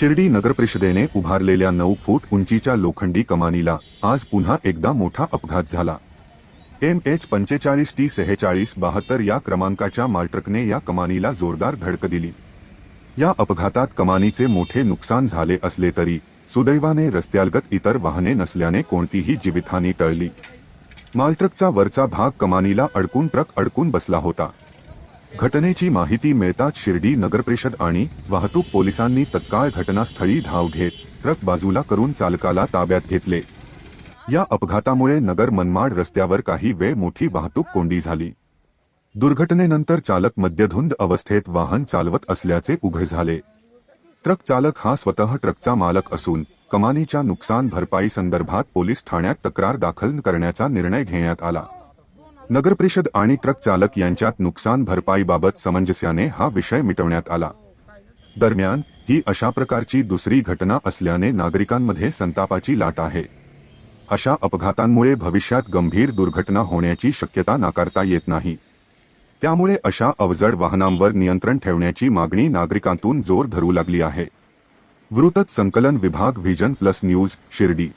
शिर्डी नगरपरिषदेने उभारलेल्या नऊ फूट उंचीच्या लोखंडी कमानीला आज पुन्हा एकदा मोठा अपघात झाला. एम एच पंचेचाळीस टी सेहेचाळीस बहात्तर या क्रमांकाच्या मालट्रकने या कमानीला जोरदार धडक दिली. या अपघातात कमानीचे मोठे नुकसान झाले असले तरी सुदैवाने रस्त्यालगत इतर वाहने नसल्याने कोणतीही जीवितहानी टळली. मालट्रकचा वरचा भाग कमानीला अडकून ट्रक अडकून बसला होता. घटनेची माहिती मिळताच शिर्डी नगरपरिषद आणि वाहतूक पोलिसांनी तत्काळ घटनास्थळी धाव घेत ट्रक बाजूला करून चालकाला ताब्यात घेतले. या अपघातामुळे नगर मनमाड रस्त्यावर काही वेळ मोठी वाहतूक कोंडी झाली. दुर्घटनेनंतर चालक मद्यधुंद अवस्थेत वाहन चालवत असल्याचे उघड झाले. ट्रक चालक हा स्वतः ट्रकचा मालक असून कमानीच्या नुकसान भरपाई संदर्भात पोलीस ठाण्यात तक्रार दाखल करण्याचा निर्णय घेण्यात आला. नगरपरिषद आणि ट्रक चालक यांच्यात नुकसान भरपाईबाबत समंजस्याने हा विषय मिटवण्यात आला. दरम्यान ही अशा प्रकारची दुसरी घटना असल्याने नागरिकांमध्ये संतापाची लाट आहे. अशा अपघातांमुळे भविष्यात गंभीर दुर्घटना होण्याची शक्यता नाकारता येत नाही. त्यामुळे अशा अवजड वाहनांवर नियंत्रण ठेवण्याची मागणी नागरिकांतून जोर धरू लागली आहे. वृत्त संकलन विभाग व्हिजन प्लस न्यूज शिर्डी.